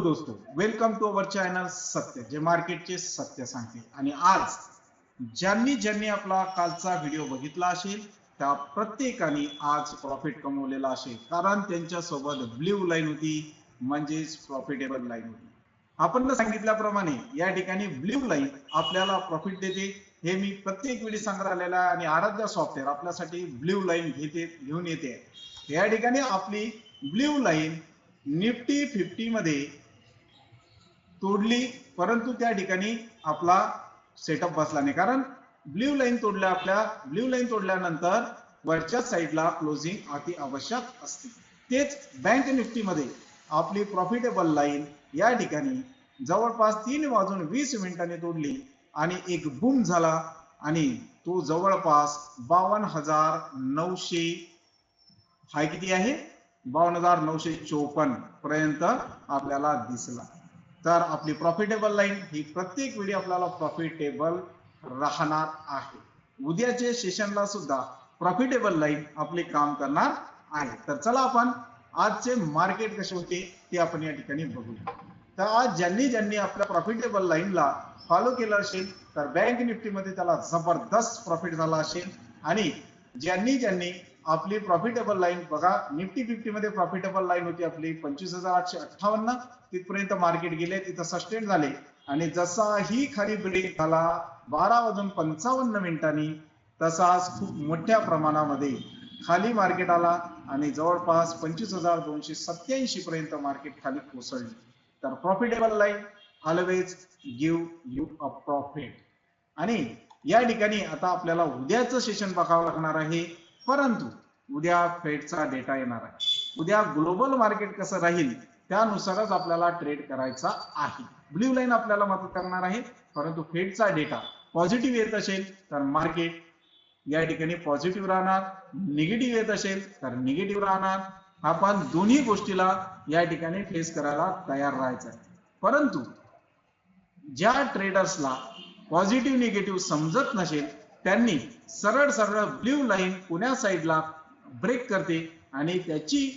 दोस्तों welcome to our channel सत्य जे मार्केटचे सत्य सांगते आणि आज ज्यांनी ज्यांनी आपला कालचा व्हिडिओ बघितला असेल त्या प्रत्येकाने आज प्रॉफिट कमवलेला असेल. कारण त्यांच्यासोबत ब्ल्यू लाईन होती म्हणजेच प्रॉफिटेबल लाईन होती. आपण सांगितल्याप्रमाणे या ठिकाणी ब्ल्यू लाईन आपल्याला प्रॉफिट देते. हे मी प्रत्येक वेळी सांगत आलेला आहे आणि आराध्य सॉफ्टवेअर आपल्यासाठी ब्ल्यू लाईन घेते घेऊन येते. या ठिकाणी आपली ब्ल्यू लाईन निफ्टी फिफ्टी मध्ये तोडली परंतु त्या ठिकाणी आपला सेटअप बसला नाही. कारण ब्ल्यू लाईन तोडल्या आपल्या ब्ल्यू लाईन तोडल्यानंतर वरच्या साईडला क्लोजिंग अति आवश्यक असते. तेच बँक निफ्टीमध्ये आपली प्रॉफिटेबल लाईन या ठिकाणी जवळपास तीन वाजून वीस मिनिटांनी तोडली आणि एक बूम झाला आणि तो जवळपास बावन्न हजार नऊशे हाय किती आहे? बावन्न हजार नऊशे चोपन्न पर्यंत आपल्याला दिसला. तर आपली प्रॉफिटेबल लाईन ही प्रत्येक वेळी आपल्याला प्रॉफिटेबल राहणार आहे. उद्याचे सेशनला सुद्धा प्रॉफिटेबल लाईन आपले काम करणार आहे. तर चला आपण आजचे मार्केट कसे होते ते आपण या ठिकाणी बघूया. तर आज ज्यांनी ज्यांनी आपल्या प्रॉफिटेबल लाईनला फॉलो केलं असेल तर बँक निफ्टीमध्ये त्याला जबरदस्त प्रॉफिट झाला असेल. आणि ज्यांनी ज्यांनी आपली प्रॉफिटेबल लाईन बघा. निफ्टी फिफ्टी मध्ये प्रॉफिटेबल लाईन होती आपली पंचवीस हजार आठशे अठ्ठावन्न. तिथपर्यंत मार्केट गेले तिथं सस्टेन झाले. आणि जसा ही खाली ब्रेक झाला बारा वाजून पंचावन्न मिनिटांनी तसाच खूप मोठ्या प्रमाणामध्ये खाली मार्केट आला. आणि जवळपास पंचवीस हजार दोनशे सत्याऐंशी पर्यंत मार्केट खाली कोसळले. तर profitable line always give you a profit आणि या ठिकाणी आता आपल्याला उद्याचं सेशन बघावं लागणार आहे. परंतु उद्या फेडचा डेटा येणार आहे. उद्या ग्लोबल मार्केट कसं राहील त्यानुसारच आपल्याला ट्रेड करायचा आहे. ब्ल्यू लाईन आपल्याला मदत करणार आहे परंतु फेडचा डेटा पॉझिटिव्ह येत असेल तर मार्केट या ठिकाणी पॉझिटिव्ह राहणार. निगेटिव्ह येत असेल तर निगेटिव्ह राहणार. आपण दोन्ही गोष्टीला या ठिकाणी फेस करायला तयार राहायचं आहे. परंतु ज्या ट्रेडर्सला पॉझिटिव्ह निगेटिव्ह समजत नसेल त्यांनी सरळ सरळ ब्ल्यू लाईन पुण्या साईडला ब्रेक करते आणि त्याची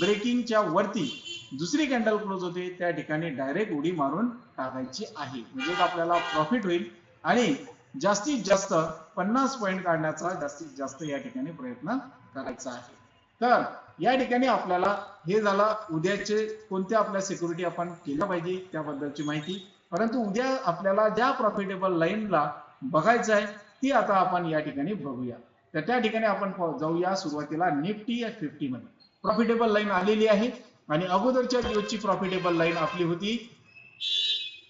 ब्रेकिंगच्या वरती दुसरी कॅन्डल क्लोज होते त्या ठिकाणी डायरेक्ट उडी मारून टाकायची आहे. म्हणजे आपल्याला प्रॉफिट होईल आणि जास्तीत जास्त पन्नास पॉईंट काढण्याचा जास्तीत जास्त या ठिकाणी प्रयत्न करायचा आहे. तर या ठिकाणी आपल्याला हे झालं उद्याचे कोणत्या आपल्या सिक्युरिटी आपण केल्या पाहिजे त्याबद्दलची माहिती. परंतु उद्या आपल्याला ज्या प्रॉफिटेबल लाईनला बघायचं आहे ती आता आपण या ठिकाणी बघूया. तर त्या ठिकाणी आपण जाऊया सुरुवातीला निफ्टी या फिफ्टी मध्ये. प्रॉफिटेबल लाईन आलेली आहे आणि अगोदरच्या दिवसची प्रॉफिटेबल लाईन आपली होती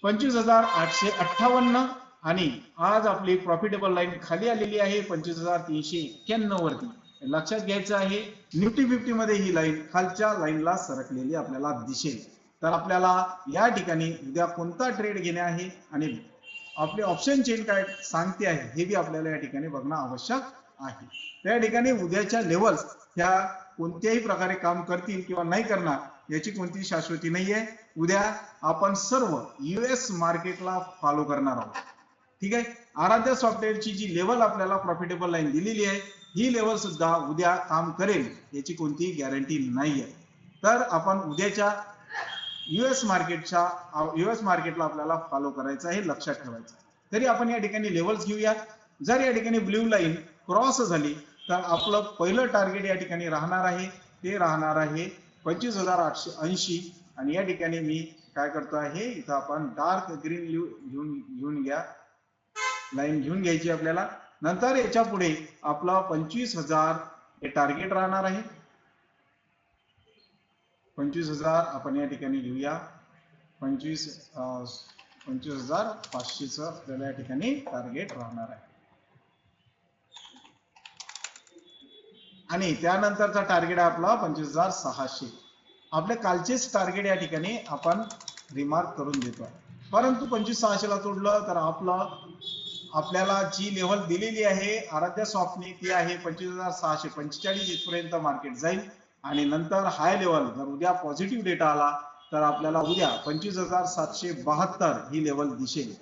पंचवीस हजार आठशे अठ्ठावन्न आणि आज आपली प्रॉफिटेबल लाईन खाली आलेली आहे पंचवीस हजार तीनशे एक्क्याण्णव वरती. लक्षात घ्यायचं आहे निफ्टी फिफ्टी मध्ये ही लाईन खालच्या लाईनला सरकलेली आपल्याला दिसेल. तर आपल्याला या ठिकाणी उद्या कोणता ट्रेड घेणे आहे आणि आपले ऑप्शन चेन काय सांगते आहे हे बी आपल्याला या ठिकाणी बघणं आवश्यक आहे. त्या ठिकाणी उद्याच्या लेवल्स ह्या कोणत्याही प्रकारे काम करतील किंवा नाही करणार याची कोणतीही शाश्वती नाहीये. उद्या आपण सर्व युएस मार्केटला फॉलो करणार आहोत. ठीक आहे? आराध्य सॉफ्टवेअरची जी लेवल आपल्याला प्रॉफिटेबल लाईन दिलेली आहे ही लेवल सुद्धा उद्या काम करेल याची कोणतीही गॅरंटी नाही आहे तर आपण उद्याच्या युएस मार्केटच्या युएस मार्केटला आपल्याला फॉलो करायचं आहे लक्षात ठेवायचं तरी आपण या ठिकाणी लेवल्स घेऊया. जर या ठिकाणी ब्ल्यू लाईन क्रॉस झाली तर आपलं पहिलं टार्गेट या ठिकाणी राहणार आहे. ते राहणार आहे पंचवीस हजार आठशे ऐंशी. आणि या ठिकाणी मी काय करतो आहे इथं आपण डार्क ग्रीन घेऊन घेऊन घ्या. लाईन घेऊन घ्यायची आपल्याला. नंतर याच्यापुढे आपला पंचवीस हजार हे टार्गेट राहणार आहे. पंचवीस हजार आपण या ठिकाणी घेऊया. पंचवीस पंचवीस हजार पाचशेच आपल्याला या ठिकाणी टार्गेट राहणार आहे. आणि त्यानंतरचा टार्गेट आहे आपला पंचवीस हजार सहाशे. आपले कालचेच टार्गेट या ठिकाणी आपण रिमार्क करून देतो परंतु पंचवीस सहाशेला तोडलं तर आपलं आपल्याला जी लेवल दिलेली आहे आराध्या सॉफ्टने ती आहे पंचवीस हजार सहाशे पंचेचाळीस इथपर्यंत मार्केट जाईल. आणि नंतर हाय लेवल जर उद्या पॉझिटिव्ह डेटा आला तर आपल्याला उद्या पंचवीस हजार सातशे बहात्तर ही लेवल दिसेल.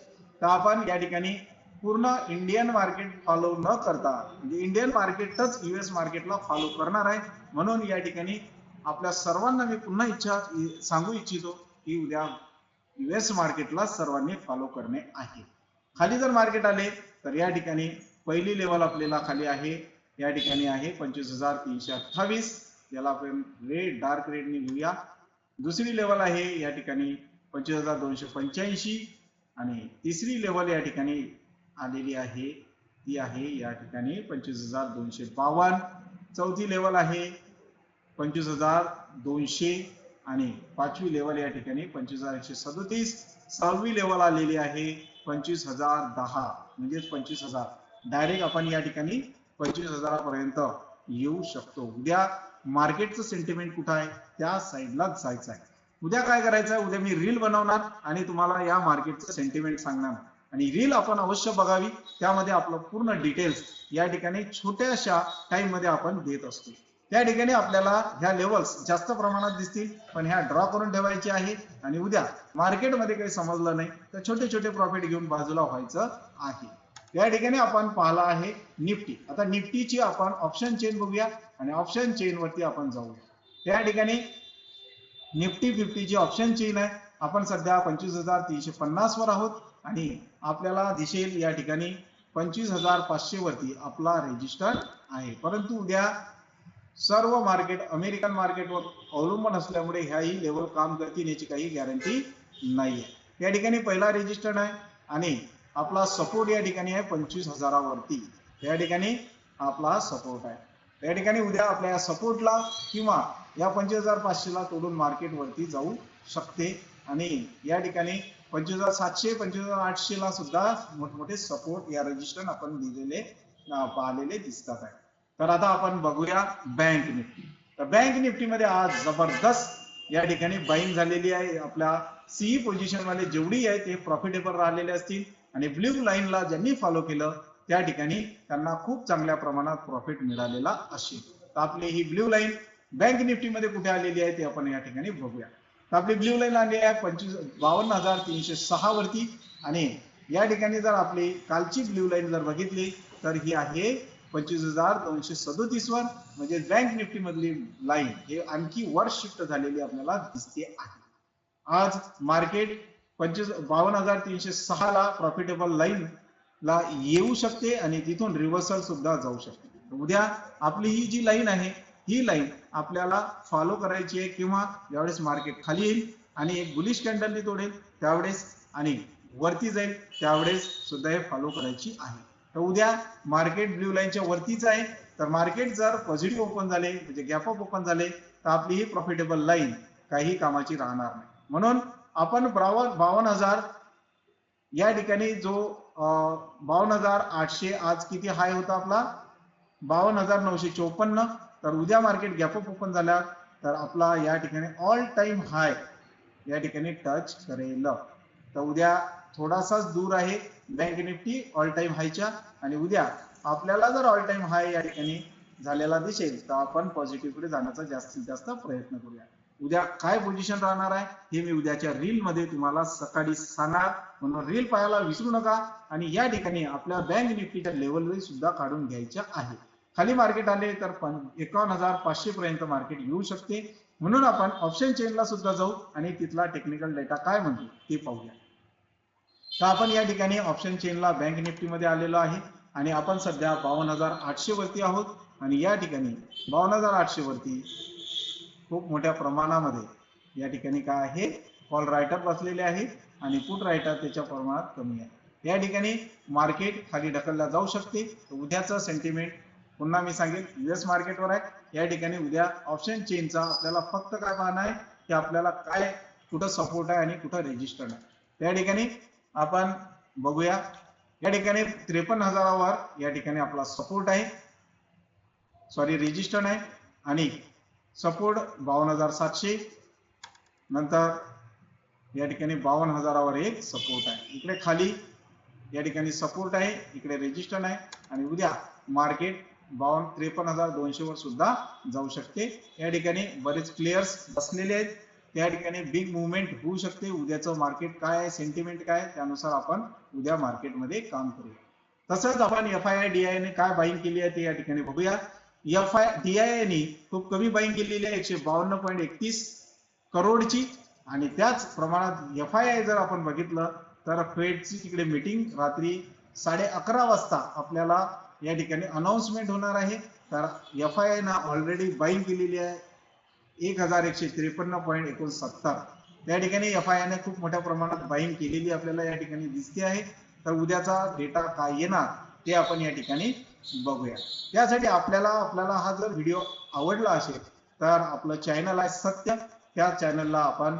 तर आपण या ठिकाणी पूर्ण इंडियन मार्केट फॉलो न करता म्हणजे इंडियन मार्केटच युएस मार्केटला फॉलो करणार आहे. म्हणून या ठिकाणी आपल्या सर्वांना मी पुन्हा इच्छा सांगू इच्छितो की उद्या युएस मार्केटला सर्वांनी फॉलो करणे आहे. खाली जर मार्केट आले तर या ठिकाणी पहिली लेवल आपल्याला खाली आहे. या ठिकाणी आहे पंचवीस हजार तीनशे अठ्ठावीस. याला आपण रेड डार्क रेडने घेऊया. दुसरी लेवल आहे या ठिकाणी पंचवीस हजार दोनशे पंच्याऐंशी आणि तिसरी लेवल या ठिकाणी आलेली आहे. ती आहे या ठिकाणी पंचवीस हजार दोनशे बावन्न. चौथी लेवल आहे पंचवीस हजार दोनशे आणि पाचवी लेवल या ठिकाणी पंचवीस हजार एकशे सदोतीस. सहावी लेवल आलेली आहे पंचवीस हजार दहा. म्हणजेच पंचवीस हजार. डायरेक्ट आपण या ठिकाणी पंचवीस हजारापर्यंत येऊ शकतो. उद्या मार्केटचं सेंटिमेंट कुठं आहे? त्या साईडलाच जायचं आहे. उद्या काय करायचं? आहे उद्या मी रील बनवणार आणि तुम्हाला या मार्केटचं सेंटिमेंट सांगणार. आणि रील आपण अवश्य बघावी. त्यामध्ये आपलं पूर्ण डिटेल्स या ठिकाणी छोट्याशा टाइममध्ये आपण देत असतो. त्या ठिकाणी आपल्याला ह्या लेवल्स जास्त प्रमाणात दिसतील पण ह्या ड्रॉ करून ठेवायचे आहे. आणि उद्या मार्केटमध्ये काही समजलं नाही तर छोटे छोटे प्रॉफिट घेऊन बाजूला व्हायचं आहे. या ठिकाणी आपण पाहिला आहे निफ्टी. आता निफ्टीची आपण ऑप्शन चेन बघूया आणि ऑप्शन चेन वरती आपण जाऊया. त्या ठिकाणी निफ्टी फिफ्टीची ऑप्शन चेन आहे. आपण सध्या पंचवीस हजार तीनशे पन्नास वर आहोत आणि आपल्याला दिसेल या ठिकाणी पंचवीस हजार पाचशे वरती आपला रेजिस्टर आहे. परंतु उद्या सर्व मार्केट अमेरिकन मार्केटवर अवलंबून असल्यामुळे ह्याही लेवल काम करतील याची काही गॅरंटी नाही आहे या ठिकाणी पहिला रेजिस्टर आहे आणि आपला सपोर्ट या ठिकाणी आहे पंचवीस हजारावरती. या ठिकाणी आपला सपोर्ट आहे. या ठिकाणी उद्या आपल्या या सपोर्टला किंवा या पंचवीस हजार पाचशेला तोडून मार्केट वरती जाऊ शकते. आणि या ठिकाणी पंचवीस हजार सातशे पंचवीस हजार आठशे ला सुद्धा मोठमोठे सपोर्ट या रजिस्टर आपण दिलेले पाहिलेले दिसतात आहे. तर आता आपण बघूया बँक निफ्टी तर बँक निफ्टी मध्ये आज जबरदस्त या ठिकाणी बाईंग झालेली आहे. आपल्या सीई पोझिशनमध्ये जेवढी आहे ते प्रॉफिटेबल राहिलेले असतील. आणि ब्ल्यू लाईनला ज्यांनी फॉलो केलं त्या ठिकाणी त्यांना खूप चांगल्या प्रमाणात प्रॉफिट मिळालेला असेल. तर आपली ही ब्ल्यू लाईन बँक निफ्टी मध्ये कुठे आलेली आहे ते आपण या ठिकाणी बघूया. तर आपली ब्ल्यू लाईन आली आहे पंचवीस बावन्न हजार तीनशे सहा वरती. आणि या ठिकाणी जर आपली कालची ब्ल्यू लाईन जर बघितली तर ही आहे पंचवीस हजार दोनशे सदोतीस वर. म्हणजे बँक निफ्टी मधली लाईन हे आणखी वर शिफ्ट झालेली आपल्याला दिसते आहे. आज मार्केट पंचवीस बावन्न हजार तीनशे सहा ला प्रॉफिटेबल लाईन ला येऊ शकते आणि तिथून रिव्हर्सल सुद्धा जाऊ शकते. उद्या आपली ही जी लाईन आहे ही लाईन आपल्याला फॉलो करायची आहे किंवा ज्यावेळेस मार्केट खाली येईल आणि एक बुलिश कॅन्डलनी तोडेल त्यावेळेस आणि वरती जाईल त्यावेळेस सुद्धा हे फॉलो करायची आहे. तर उद्या मार्केट ब्ल्यू लाईनच्या वरतीच आहे. तर मार्केट जर पॉझिटिव्ह ओपन झाले म्हणजे गॅप अप ओपन झाले तर आपली ही प्रॉफिटेबल लाईन काही कामाची राहणार नाही. म्हणून आपण बावन बावन्न हजार या ठिकाणी जो बावन्न हजार आठशे आज किती हाय होता आपला? बावन्न हजार नऊशे चौपन्न. तर उद्या मार्केट गॅपअप ओपन झाला. तर आपला या ठिकाणी ऑल टाइम हाय या ठिकाणी टच करेल. तर उद्या थोडासाच दूर आहे. बँक निफ्टी ऑल टाइम हायच्या आणि उद्या आपल्याला जर ऑल टाइम हाय या ठिकाणी झालेला दिसेल तर आपण पॉझिटिव्हकडे जाण्याचा जास्तीत जास्त प्रयत्न करूया. उद्या काय पोझिशन राहणार आहे हे मी उद्याच्या रील मध्ये तुम्हाला सकाळी सांगणार. म्हणून रील पाहायला विसरू नका आणि या ठिकाणी आपल्या बँक निफ्टीच्या लेवलवर सुद्धा काढून घ्यायच्या आहे. खाली मार्केट आले तर पण एकावन्न हजार पाचशे पर्यंत मार्केट येऊ शकते. म्हणून आपण ऑप्शन चेनला सुद्धा जाऊ आणि तिथला टेक्निकल डेटा काय म्हणतो ते पाहूया. तर आपण या ठिकाणी ऑप्शन चेनला बँक निफ्टी मध्ये आलेलो आहे आणि आपण सध्या बावन्न हजार आठशे वरती आहोत. आणि या ठिकाणी बावन्न हजार आठशे वरती खूप मोठ्या प्रमाणामध्ये या ठिकाणी काय आहे? कॉल रायटर बसलेले आहे आणि पुट रायटर त्याच्या प्रमाणात कमी आहे. या ठिकाणी मार्केट खाली ढकलला जाऊ शकते. उद्याचं सेंटिमेंट पुन्हा मी सांगेल युएस मार्केटवर आहे. या ठिकाणी उद्या ऑप्शन चेनचा आपल्याला फक्त काय पाहणं आहे? की आपल्याला काय कुठं सपोर्ट आहे आणि कुठं रेजिस्टर्ड आहे त्या ठिकाणी आपण बघूया. या ठिकाणी त्रेपन्न हजारावर या ठिकाणी आपला सपोर्ट आहे. सॉरी रेजिस्टर्ड आहे आणि सपोर्ट बावन्न हजार सातशे. नंतर या ठिकाणी बावन्न हजारावर एक सपोर्ट आहे. इकडे खाली या ठिकाणी सपोर्ट आहे इकडे रेजिस्टर्ड आहे आणि उद्या मार्केट बावन्न त्रेपन्न हजार दोनशे वर सुद्धा जाऊ शकते. या ठिकाणी बरेच प्लेयर्स बसलेले आहेत. त्या ठिकाणी बिग मुवमेंट होऊ शकते. उद्याचं मार्केट काय आहे सेंटिमेंट काय त्यानुसार आपण उद्या मार्केटमध्ये काम करूया. तसंच आपण F I I D I ने काय बाईंग केली आहे ते या ठिकाणी बघूया. एफ आय डी आय ने खूप कमी बाईंग केलेली आहे एकशे बावन्न पॉईंट एकतीस करोडची. आणि त्याच प्रमाणात एफ आय आय जर आपण बघितलं तर फेडची तिकडे मीटिंग रात्री साडे अकरा वाजता आपल्याला या ठिकाणी अनाऊन्समेंट होणार आहे. तर एफ आय आय ना ऑलरेडी बाईंग केलेली आहे एक हजार एकशे त्रेपन्न पॉईंट एकोणसत्तर. त्या ठिकाणी एफ आय आयने खूप मोठ्या प्रमाणात बाईंग केलेली आपल्याला या ठिकाणी दिसते आहे. तर उद्याचा डेटा काय येणार ते आपण या ठिकाणी बघूया. त्यासाठी आपल्याला आपल्याला हा जर व्हिडिओ आवडला असेल तर आपलं चॅनल आहे सत्य. त्या चॅनलला आपण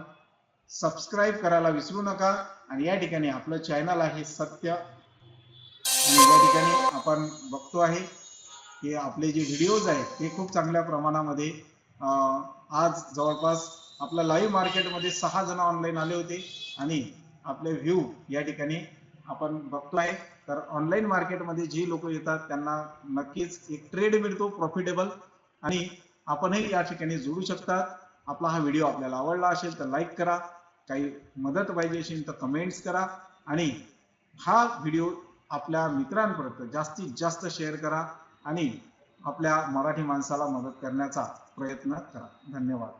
सबस्क्राईब करायला विसरू नका. आणि या ठिकाणी आपलं चॅनल आहे सत्य. आणि या ठिकाणी आपण बघतो आहे की आपले जे व्हिडिओज आहेत ते खूप चांगल्या प्रमाणामध्ये आज जवळपास आपलं लाईव्ह मार्केटमध्ये सहा जण ऑनलाईन आले होते. आणि आपले व्ह्यू या ठिकाणी आपण बघतोय. तर ऑनलाईन मार्केटमध्ये जे लोक येतात त्यांना नक्कीच एक ट्रेड मिळतो प्रॉफिटेबल आणि आपणही या ठिकाणी जोडू शकतात. आपला हा व्हिडिओ आपल्याला आवडला असेल तर लाईक करा. काही मदत पाहिजे असेल तर कमेंट्स करा. आणि हा व्हिडिओ आपल्या मित्रांपर्यंत जास्तीत जास्त शेअर करा. आणि आपल्या मराठी माणसाला मदत करण्याचा प्रयत्न करा. धन्यवाद.